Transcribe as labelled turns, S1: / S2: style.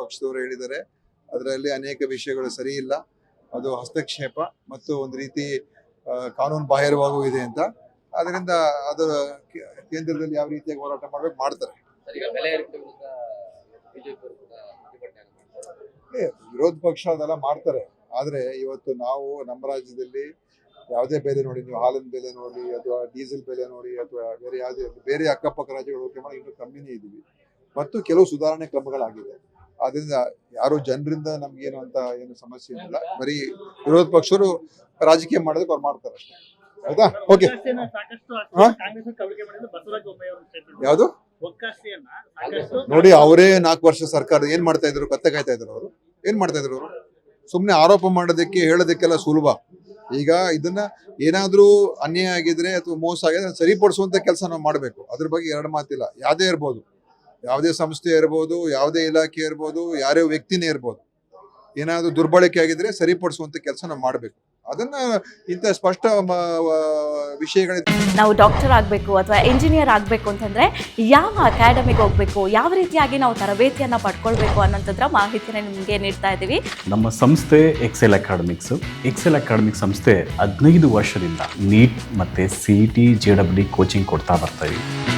S1: ಪಕ್ಷದವರು ಹೇಳಿದ್ದಾರೆ. ಅದರಲ್ಲಿ ಅನೇಕ ವಿಷಯಗಳು ಸರಿ ಇಲ್ಲ. ಅದು ಹಸ್ತಕ್ಷೇಪ ಮತ್ತು ಒಂದು ರೀತಿ ಕಾನೂನು ಬಾಹಿರವಾಗೂ ಇದೆ ಅಂತ. ಅದರಿಂದ ಅದು ಕೇಂದ್ರದಲ್ಲಿ ಯಾವ ರೀತಿಯಾಗಿ ಹೋರಾಟ ಮಾಡ್ಬೇಕು ಮಾಡ್ತಾರೆ. ವಿರೋಧ ಪಕ್ಷ ಅದೆಲ್ಲ ಮಾಡ್ತಾರೆ. ಆದ್ರೆ ಇವತ್ತು ನಾವು ನಮ್ಮ ರಾಜ್ಯದಲ್ಲಿ ಯಾವುದೇ ಬೆಲೆ ನೋಡಿ ನೀವು ಹಾಲಿನ ಬೆಲೆ ನೋಡಿ ಅಥವಾ ಡೀಸೆಲ್ ಬೆಲೆ ನೋಡಿ ಅಥವಾ ಬೇರೆ ಯಾವುದೇ ಬೇರೆ ಅಕ್ಕಪಕ್ಕ ರಾಜ್ಯಗಳು ಹೋಗಿ ಮಾಡಿ ಇನ್ನೂ ಕಮ್ಮಿನೇ ಇದ್ದೀವಿ. ಮತ್ತು ಕೆಲವು ಸುಧಾರಣೆ ಕ್ರಮಗಳಾಗಿದೆ. ಆದ್ರಿಂದ ಯಾರು ಜನರಿಂದ ನಮ್ಗೇನು ಅಂತ ಏನು ಸಮಸ್ಯೆ ಇಲ್ಲ ಬರೀ ವಿರೋಧ ಪಕ್ಷರು ರಾಜಕೀಯ ಮಾಡೋದಕ್ಕೆ ಅವ್ರು ಮಾಡ್ತಾರೆ ಅಷ್ಟೇ. ಆಯ್ತಾ? ಓಕೆ. ಯಾವುದು? ನೋಡಿ ಅವರೇ ನಾಲ್ಕು ವರ್ಷ ಸರ್ಕಾರ ಏನ್ ಮಾಡ್ತಾ ಇದ್ರು? ಕತ್ತೆ ಕಾಯ್ತಾ ಇದ್ರು ಅವರು. ಏನ್ ಮಾಡ್ತಾ ಇದ್ರು ಅವರು? ಸುಮ್ನೆ ಆರೋಪ ಮಾಡೋದಕ್ಕೆ ಹೇಳೋದಕ್ಕೆಲ್ಲ ಸುಲಭ. ಈಗ ಇದನ್ನ ಏನಾದರೂ ಅನ್ಯಾಯ ಆಗಿದ್ರೆ ಅಥವಾ ಮೋಸ ಆಗಿದ್ರೆ ಸರಿಪಡಿಸುವಂತ ಕೆಲಸ ನಾವು ಮಾಡಬೇಕು. ಅದ್ರ ಬಗ್ಗೆ ಎರಡು ಮಾತಿಲ್ಲ. ಯಾವುದೇ ಇರ್ಬೋದು. ಯಾವುದೇ ಸಂಸ್ಥೆ ಇರ್ಬೋದು ಯಾವುದೇ ಇಲಾಖೆ ಇರ್ಬೋದು ಯಾರೇ ವ್ಯಕ್ತಿನೇ ಇರ್ಬೋದು ಏನಾದರೂ ದುರ್ಬಳಕೆ ಆಗಿದ್ರೆ ಸರಿಪಡಿಸುವಂತ ಕೆಲಸ ನಾವು ಮಾಡಬೇಕು. ಅದನ್ನ ಇಂಥ ಸ್ಪಷ್ಟ ವಿಷಯಗಳ
S2: ನಾವು ಡಾಕ್ಟರ್ ಆಗಬೇಕು ಅಥವಾ ಇಂಜಿನಿಯರ್ ಆಗಬೇಕು ಅಂತಂದರೆ ಯಾವ ಅಕಾಡೆಮಿಗೆ ಹೋಗಬೇಕು ಯಾವ ರೀತಿಯಾಗಿ ನಾವು ತರಬೇತಿಯನ್ನು ಪಡ್ಕೊಳ್ಬೇಕು ಅನ್ನೋಂಥದ್ರ ಮಾಹಿತಿನ ನಿಮಗೆ ನೀಡ್ತಾ ಇದ್ದೀವಿ.
S3: ನಮ್ಮ ಸಂಸ್ಥೆ ಎಕ್ಸೆಲ್ ಅಕಾಡೆಮಿಕ್ಸ್ ಎಕ್ಸೆಲ್ ಅಕಾಡೆಮಿಕ್ ಸಂಸ್ಥೆ ಹದಿನೈದು ವರ್ಷದಿಂದ ನೀಟ್ ಮತ್ತು C T J W coaching ಕೊಡ್ತಾ ಬರ್ತಾ ಇದ್ದೀವಿ